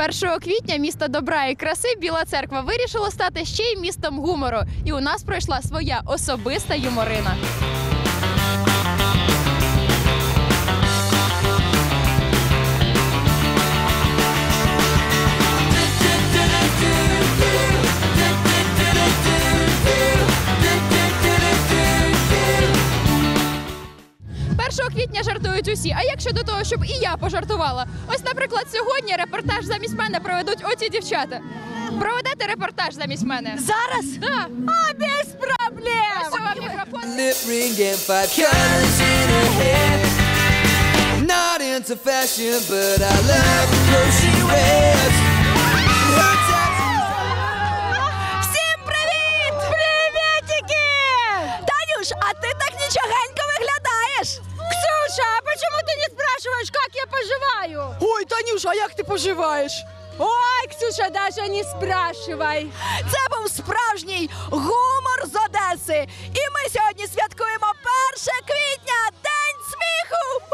1 квітня місто добра і краси Біла Церква вирішило стати ще й містом гумору. І у нас пройшла своя особиста юморина. Квітня жартують усі. А як щодо того, щоб і я пожартувала? Ось, наприклад, сьогодні репортаж замість мене проведуть оці дівчата. Проведете репортаж замість мене? Зараз? Да. А, без проблем! Ось вам мікрофон. lip ring and five colors in her hair. Not into fashion, but I love the clothes she wears. Her Танюш, а як ти поживаєш? Ой, Ксюша, даже не спрашивай. Це був справжній гумор з Одеси. І ми сьогодні святкуємо 1 квітня, День сміху!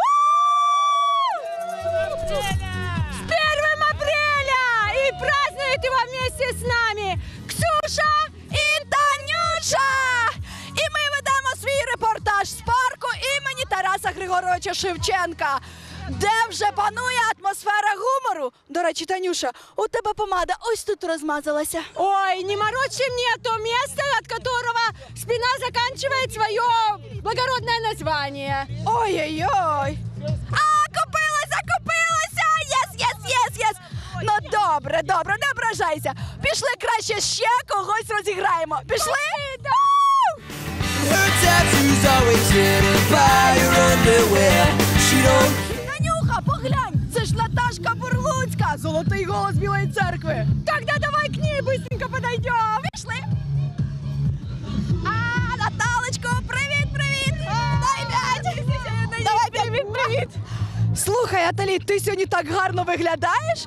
С 1 апреля! И празднует его вместе с нами Ксюша і Танюша! І ми ведемо свій репортаж з парку імені Тараса Григоровича Шевченка, де вже панує атмосфера гумору. До речі, Танюша, у тебе помада ось тут розмазалася. Ой, не морочи мне то место, от которого спина заканчивает свое благородное название. Ой-ой-ой! А, купилася, купилася! Єс, єс, єс, єс! Ну добре, добре, не ображайся. Пішли краще ще когось розіграємо. Пішли? Her tattoos Наташка Бурлуцька, золотий голос Білої церкви. Тогда давай к ней быстренько подойдем. Пішли. А, Наталочко, привіт, привіт! Дай п'ять! Давай привіт, привіт! Слухай, Аталі, ти сьогодні так гарно виглядаєш.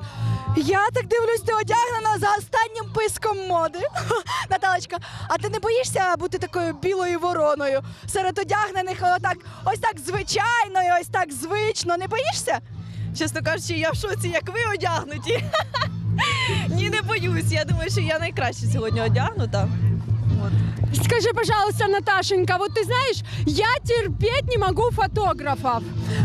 Я так дивлюсь, ти одягнена за останнім писком моди. Наталочка, а ти не боїшся бути такою білою вороною? Серед одягнених отак, ось так звичайно і ось так звично. Не боїшся? Чесно кажучи, я в шоці, як ви одягнуті. Ні, не боюсь. Я думаю, що я найкраще сьогодні одягнута. Скажи, пожалуйста, Наташенька, вот ты знаешь, я терпеть не могу фотографов.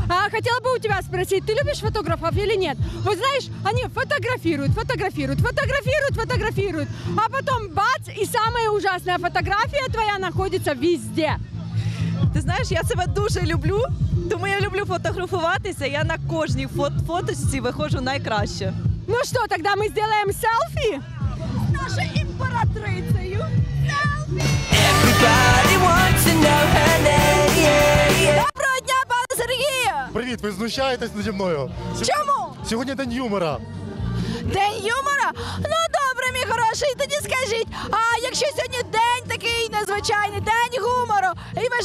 А, хотела бы у тебя спросить, ты любишь фотографов или нет? Вот знаешь, они фотографируют, фотографируют, фотографируют, фотографируют, а потом бац, и самая ужасная фотография твоя находится везде. Ти знаєш, я себе дуже люблю, тому я люблю фотографуватися. Я на кожній фот- фоточці виходжу найкраще. Ну что, тогда мы сделаем селфи? Нашою імператрицею. Everybody wants to know her name. Доброго дня, пане Сергію! Привіт, ви знущаєтесь наді мною? Чому? Сьогодні день юмора. День юмора? Ну добре, мій хороший, тоді скажіть. А якщо сьогодні день такий незвичайний, день гумору,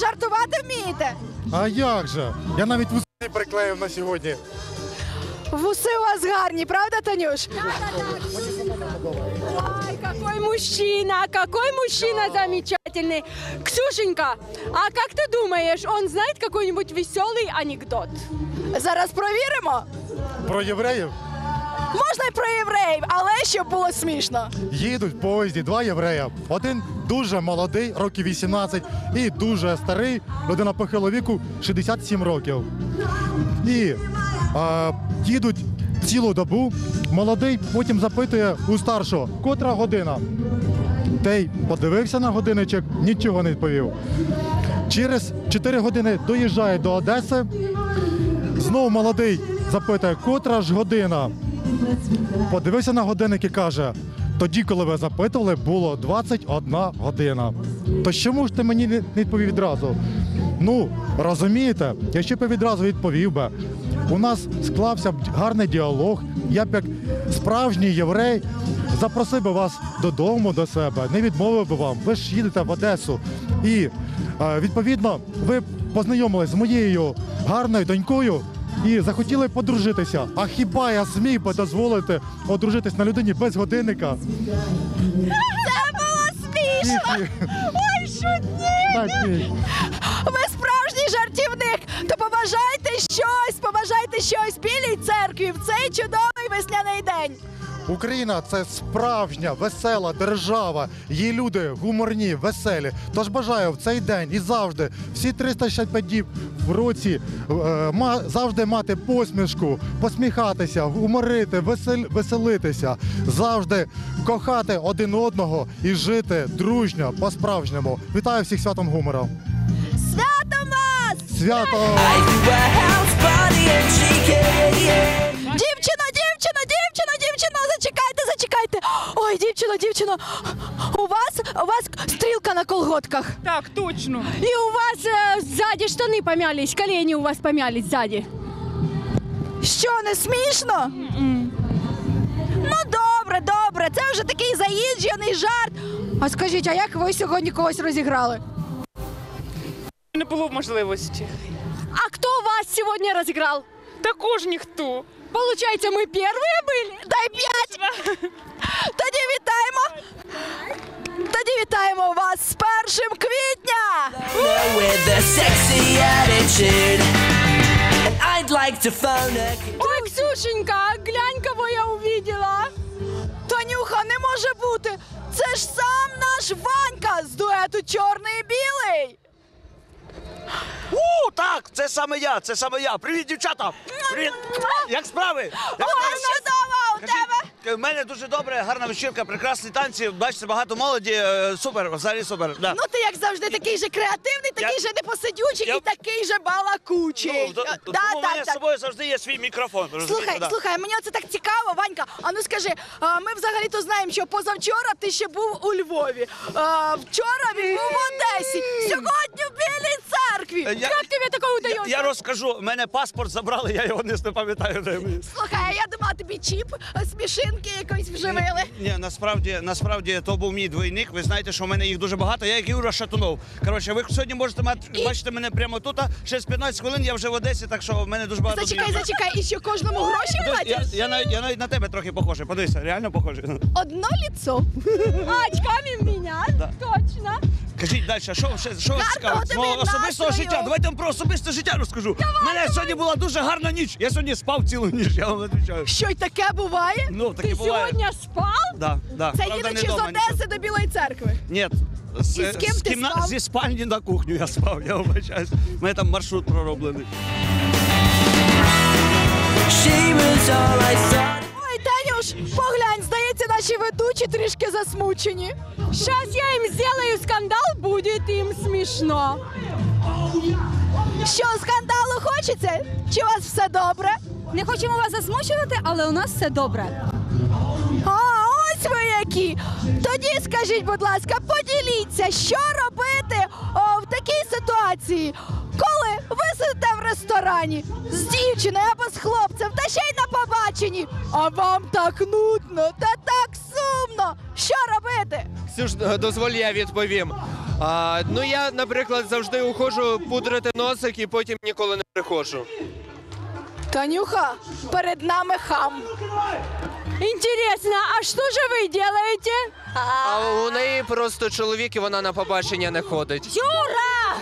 жартувати вмієте? А як же? Я навіть вуси приклеїв на сьогодні. Вуси у вас гарні, правда, Танюш? Ай, какой мужчина, какой мужчина замечательный. Ксюшенька, а как ты думаешь, он знает какой-нибудь веселый анекдот? Зараз провіримо. Про євреїв Можна й про євреїв, але щоб було смішно. їдуть в поїзді два єврея. Один дуже молодий, років 18, і дуже старий, людина похилого віку, 67 років. І а, їдуть цілу добу. Молодий потім запитує у старшого, котра година. Той подивився на годинничок, нічого не відповів. Через 4 години доїжджає до Одеси. Знову молодий запитує, котра ж година. Подивився на годинник і каже: тоді, коли ви запитували, було 21 година. То чому ж ти мені не відповів відразу? Ну, розумієте, якщо б я відразу відповів би, у нас склався б гарний діалог. Я б як справжній єврей запросив би вас додому до себе, не відмовив би вам. Ви ж їдете в Одесу. І е, відповідно ви познайомились з моєю гарною донькою і захотіли подружитися. А хіба я зміг би дозволити одружитись на людині без годинника? Це було смішно! Ой, шутні! Ви справжній жартівник, то побажайте щось, побажайте щось білій церкві в цей чудовий весняний день. Україна це справжня весела держава. Її люди гуморні, веселі. Тож бажаю в цей день і завжди, всі 365 діб в році, е, завжди мати посмішку, посміхатися, гуморити, весел- веселитися, завжди кохати один одного і жити дружньо, по-справжньому. Вітаю всіх святом гумора! Свято вас! Свято! Ой, дівчино, дівчино, у вас, у вас стрілка на колготках. Так, точно. И у вас э, сзади штаны помялись, колени у вас помялись сзади. Що, не смішно? Ну, добре, добре, це вже такий заїжджений жарт. А скажіть, а як ви сьогодні когось розіграли? Не було можливості. А кто вас сегодня разыграл? Також ніхто. Получается, мы первые были? Дай п'ять! Тоді вітаємо! тоді вітаємо вас з першим квітня! Ой, Ксюшенька, глянь, кого я увидела. Танюха, не може бути! Це ж сам наш Ванька з дуету Чорний і білий! У, так, це саме я, це саме я. Привіт, дівчата! Привіт! Як справи? Як Ой, справи? чудово у тебе! Кажіть, в мене дуже добре, гарна вечірка, прекрасні танці. Бачите, багато молоді. е, Супер, взагалі супер. Да. Ну ти як завжди такий же креативний, такий Я- же непосидючий Я- і такий же балакучий. Ну, Да, тому так, в мене так, з так. собою завжди є свій мікрофон. Слухай, Да. слухай, мені це так цікаво, Ванька. А ну скажи, ми взагалі-то знаємо, що позавчора ти ще був у Львові. Вчора він був в Одесі. Сьогодні церкві. Е, я- Как тебе такое Я, я розкажу, в мене паспорт забрали, я його не пам'ятаю. де він. Слухай, а я думала, тобі чіп, а, смішинки якось вживили. Ні, насправді, насправді то був мій двойник. Ви знаєте, що в мене їх дуже багато. Я як Юра Шатунов. Коротше, ви сьогодні можете мати, бачити мене прямо тут. а Через 15 хвилин я вже в Одесі, так що в мене дуже багато. Зачекай, знайомих. зачекай, і ще кожному гроші Я, платять? я, навіть, я навіть на тебе трохи похожий. Подивися, реально похожий. Одно ліцо. А, очками меня? Да. Точно. Кажіть далі, що, ще, що вас? З мого особистого життя. Давайте вам про особисте життя розкажу. У мене сьогодні була дуже гарна ніч. Я сьогодні спав цілу ніч, я вам відповідаю. Що й таке буває? Ну, таке буває. сегодня спал? Да, да. Це Правда, їдучи не з дома, Одеси до Білої церкви. Ні. З, І з ким з ти кімна- спав? Зі спальні на кухню я спав, я вибачаюсь. У мене там маршрут пророблений. She was all I thought. Ой, Танюш, поглянь, наші ведучі трішки засмучені. Сейчас я им сделаю скандал, будет им смешно. Що, скандалу хочеться? Чи у вас все добре? Не хочемо вас засмучувати, але у нас все добре. А, ось ви які. Тоді скажіть, будь ласка, поділіться, що робити о, в такій ситуації, коли ви сидите в ресторані з дівчиною або з хлопцем, та ще й на побаченні, а вам так нудно та сумно. Що робити? Ксюш, дозволь, я відповім. А, ну я, наприклад, завжди уходжу пудрити носик і потім ніколи не приходжу. Танюха, перед нами хам. Интересно, а что же вы делаете? А у неї просто чоловік і вона на побачення не ходить. Юра!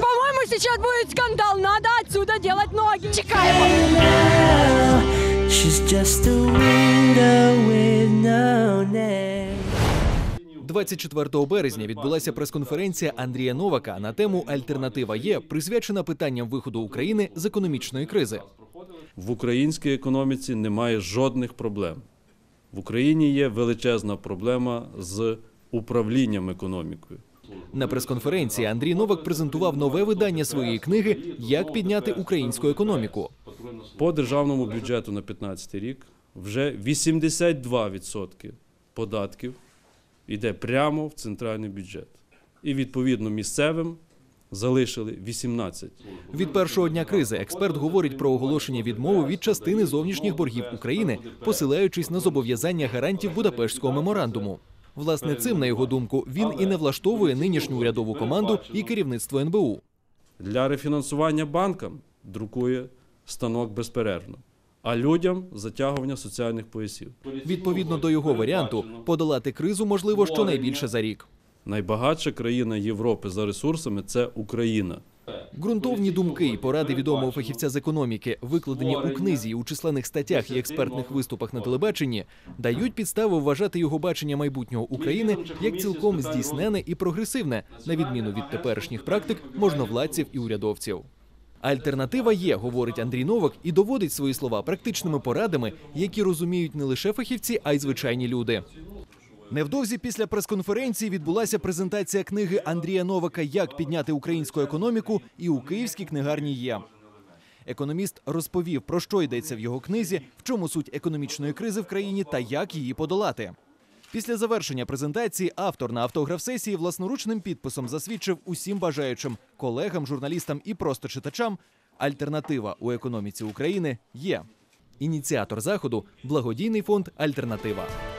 По-моему, сейчас будет скандал. Надо отсюда делать ноги. Чекаємо. She's just a widow with no name. 24 березня відбулася прес-конференція Андрія Новака на тему Альтернатива є присвячена питанням виходу України з економічної кризи. В українській економіці немає жодних проблем. В Україні є величезна проблема з управлінням економікою. На прес-конференції Андрій Новак презентував нове видання своєї книги Як підняти українську економіку. По державному бюджету на 2015 рік вже 82% податків йде прямо в центральний бюджет. І відповідно місцевим залишили 18%. Від першого дня кризи експерт говорить про оголошення відмови від частини зовнішніх боргів України, посилаючись на зобов'язання гарантів Будапештського меморандуму. Власне, цим, на його думку, він і не влаштовує нинішню урядову команду і керівництво НБУ. Для рефінансування банкам друкує станок безперервно, а людям затягування соціальних поясів. Відповідно до його варіанту, подолати кризу можливо щонайбільше за рік. Найбагатша країна Європи за ресурсами це Україна. Ґрунтовні думки і поради відомого фахівця з економіки, викладені у книзі, у численних статтях і експертних виступах на телебаченні, дають підстави вважати його бачення майбутнього України як цілком здійснене і прогресивне, на відміну від теперішніх практик можновладців і урядовців. Альтернатива є, говорить Андрій Новак, і доводить свої слова практичними порадами, які розуміють не лише фахівці, а й звичайні люди. Невдовзі після прес-конференції відбулася презентація книги Андрія Новака Як підняти українську економіку і у київській книгарні є. Економіст розповів, про що йдеться в його книзі, в чому суть економічної кризи в країні та як її подолати. Після завершення презентації автор на автограф-сесії власноручним підписом засвідчив усім бажаючим колегам, журналістам і просто читачам. Альтернатива у економіці України є. Ініціатор заходу благодійний фонд Альтернатива.